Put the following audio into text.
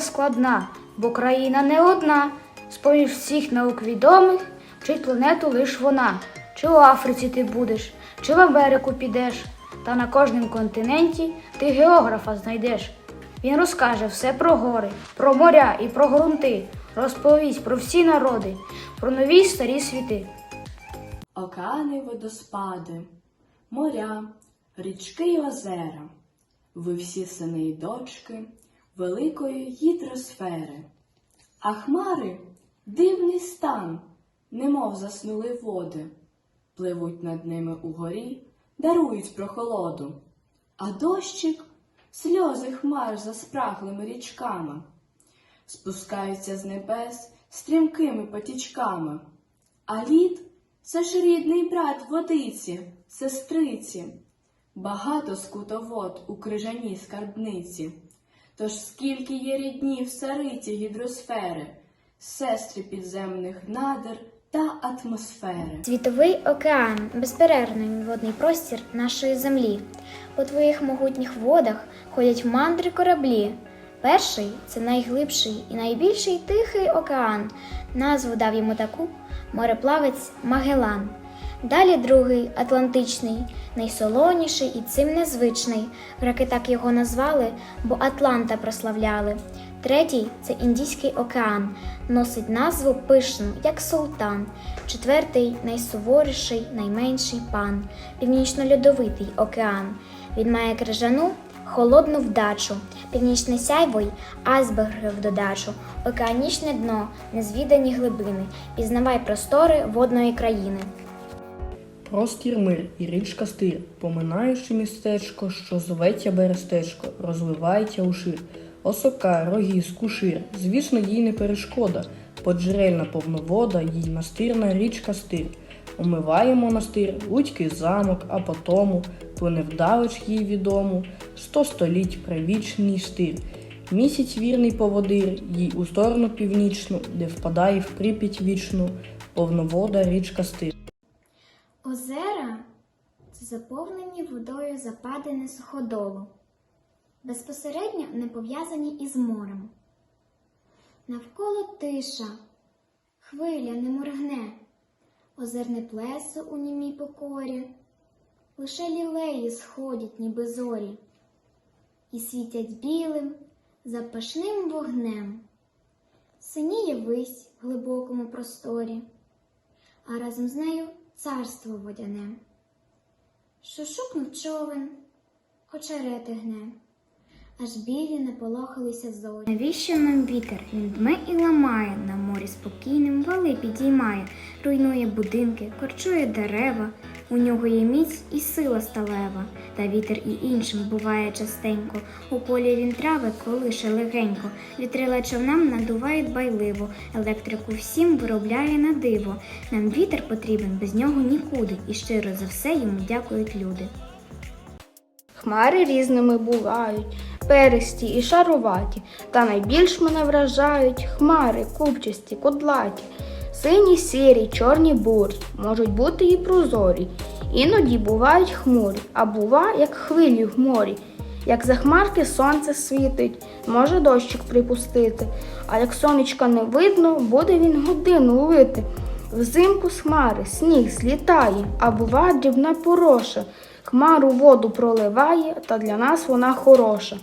складна, бо країна не одна. З-поміж всіх наук відомих вчить планету лиш вона. Чи у Африці ти будеш, чи в Америку підеш, та на кожному континенті ти географа знайдеш. Він розкаже все про гори, про моря і про ґрунти, розповість про всі народи, про нові й старі світи. Океани, водоспади, моря, річки й озера. Ви всі сини й дочки великої гідросфери. А хмари дивний стан, немов заснули води, пливуть над ними угорі, дарують прохолоду. А дощик сльози хмар за спраглими річками, спускаються з небес стрімкими потічками. А лід це ж рідний брат водиці, сестриці, багато скутовод у крижаній скарбниці. Тож скільки є рідні в сариті гідросфери, сестри підземних надр та атмосфери. Світовий океан безперервний водний простір нашої землі. По твоїх могутніх водах ходять мандри кораблі. Перший це найглибший і найбільший тихий океан. Назву дав йому таку мореплавець Магелан. Далі другий Атлантичний, найсолоніший і цим незвичний. Греки так його назвали, бо Атланта прославляли. Третій це Індійський океан, носить назву пишну, як султан. Четвертий найсуворіший, найменший пан, північно-льодовитий океан. Він має крижану холодну вдачу, північне сяйво й в додачу, океанічне дно, незвідані глибини, пізнавай простори водної країни. Простір мир і річка стир, поминаючи містечко, що зветься берестечко, розливається ушир. Осока, рогіз, кушир, звісно, їй не перешкода, поджерельна повновода, їй настирна річка стир. Умиває монастир, Луцький замок, а потому плине вдалеч їй відому, сто століть правічний штир. Місяць вірний поводир, їй у сторону північну, де впадає в прип'ять вічну, повновода річка стир. Озера це заповнені водою западини суходолу, безпосередньо не пов'язані із морем. Навколо тиша, хвиля не моргне, озерне плесо у німій покорі, лише лілеї сходять, ніби зорі, і світять білим, запашним вогнем. Синіє вись в глибокому просторі а разом з нею царство водяне. Шушукнув човен, очерети гне, аж білі не полохалися зорі. Навіщо нам вітер? Він дме і ламає, на морі спокійним вали підіймає, руйнує будинки, корчує дерева. У нього є міць і сила сталева, та вітер і іншим буває частенько. У полі він трави колише легенько, вітрила човнам надуває дбайливо, електрику всім виробляє на диво. Нам вітер потрібен, без нього нікуди, і щиро за все йому дякують люди. Хмари різними бувають, перисті і шаруваті, та найбільш мене вражають хмари, купчасті, кудлаті, сині, сірі, чорні бурі, можуть бути і прозорі. Іноді бувають хмурі, а бува, як хвилі в морі. Як за хмарки сонце світить, може дощик припустити, а як сонечка не видно, буде він годину лити. Взимку з хмари сніг злітає, а бува дрібна пороша. Хмару воду проливає, та для нас вона хороша.